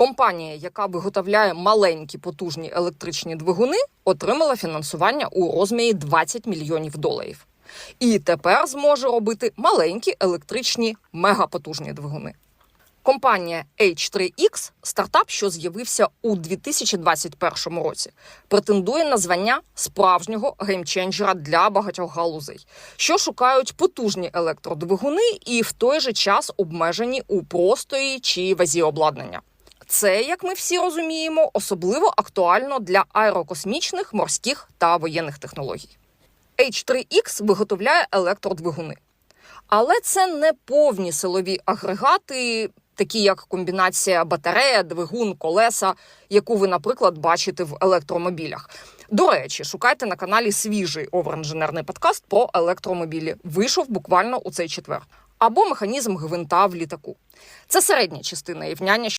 Компанія, яка виготовляє маленькі потужні електричні двигуни, отримала фінансування у розмірі 20 мільйонів доларів. І тепер зможе робити маленькі електричні мегапотужні двигуни. Компанія H3X, стартап, що з'явився у 2021 році, претендує на звання справжнього геймченджера для багатьох галузей, що шукають потужні електродвигуни і в той же час обмежені у простої чи вазі обладнання. Це, як ми всі розуміємо, особливо актуально для аерокосмічних, морських та воєнних технологій. H3X виготовляє електродвигуни. Але це не повні силові агрегати, такі як комбінація батарея, двигун, колеса, яку ви, наприклад, бачите в електромобілях. До речі, шукайте на каналі свіжий овerinженерний подкаст про електромобілі. Вийшов буквально у цей четвер. Або механізм гвинта в літаку. Це середня частина рівняння,